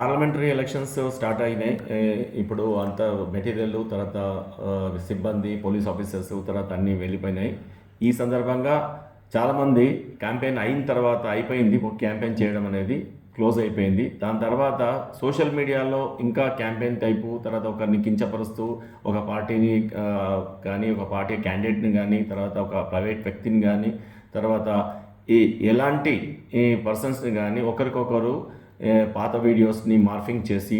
Parliamentary elections start అయినాయి. ఇప్పుడు అంత మెటీరియల్ తర్వాత సిబ్బంది పోలీస్ ఆఫీసర్స్ తర్వాత అన్నీ వెళ్ళిపోయినాయి. ఈ సందర్భంగా చాలామంది క్యాంపెయిన్ అయిన తర్వాత అయిపోయింది. క్యాంపెయిన్ చేయడం అనేది క్లోజ్ అయిపోయింది. దాని తర్వాత సోషల్ మీడియాలో ఇంకా క్యాంపెయిన్ టైపు తర్వాత ఒకరిని కించపరుస్తూ ఒక పార్టీని కానీ ఒక పార్టీ క్యాండిడేట్ని కానీ తర్వాత ఒక ప్రైవేట్ వ్యక్తిని కానీ తర్వాత ఈ ఎలాంటి ఈ పర్సన్స్ని కానీ ఒకరికొకరు పాత వీడియోస్ని మార్ఫింగ్ చేసి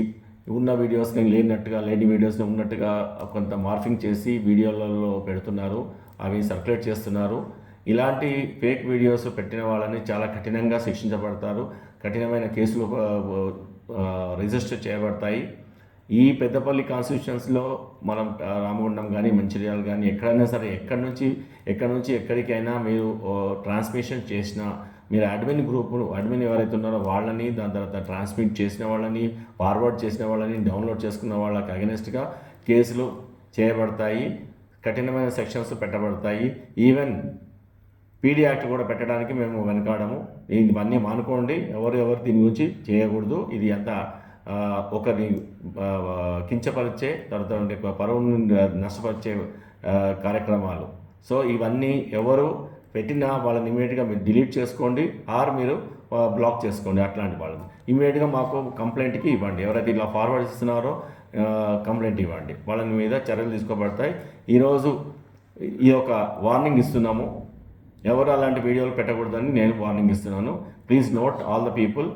ఉన్న వీడియోస్ని లేనట్టుగా లేని వీడియోస్ని ఉన్నట్టుగా కొంత మార్ఫింగ్ చేసి వీడియోలలో పెడుతున్నారు. అవి సర్క్యులేట్ చేస్తున్నారు. ఇలాంటి ఫేక్ వీడియోస్ పెట్టిన వాళ్ళని చాలా కఠినంగా శిక్షించబడతారు. కఠినమైన కేసులు రిజిస్టర్ చేయబడతాయి. ఈ పెద్దపల్లి కాన్స్టిట్యూషన్స్లో మనం రామగుండం కానీ మంచిర్యాల కానీ ఎక్కడైనా సరే ఎక్కడి నుంచి ఎక్కడి నుంచి ఎక్కడికైనా మీరు ట్రాన్స్మిషన్ చేసిన మీరు అడ్మిన్ గ్రూప్ అడ్మిన్ ఎవరైతే ఉన్నారో వాళ్ళని దాని తర్వాత ట్రాన్స్మిట్ చేసిన వాళ్ళని ఫార్వర్డ్ చేసిన వాళ్ళని డౌన్లోడ్ చేసుకున్న వాళ్ళకి అగెనెస్ట్గా కేసులు చేయబడతాయి కఠినమైన సెక్షన్స్ పెట్టబడతాయి. ఈవెన్ పీడీ యాక్ట్ కూడా పెట్టడానికి మేము వెనకాడము. ఇవన్నీ మానుకోండి. ఎవరు ఎవరు దీని గురించి చేయకూడదు. ఇది ఎంత ఒకరిని కించపరిచే తర్వాత ఉండే పరువుని నష్టపరిచే కార్యక్రమాలు. సో ఇవన్నీ ఎవరు పెట్టినా వాళ్ళని ఇమీడియట్గా మీరు డిలీట్ చేసుకోండి ఆర్ మీరు బ్లాక్ చేసుకోండి అట్లాంటి వాళ్ళని. ఇమీడియట్గా మాకు కంప్లైంట్కి ఇవ్వండి. ఎవరైతే ఇలా ఫార్వర్డ్ ఇస్తున్నారో కంప్లైంట్ ఇవ్వండి. వాళ్ళని మీద చర్యలు తీసుకోబడతాయి. ఈరోజు ఈ యొక్క వార్నింగ్ ఇస్తున్నాము. ఎవరు అలాంటి వీడియోలు పెట్టకూడదని నేను వార్నింగ్ ఇస్తున్నాను. Please note all the people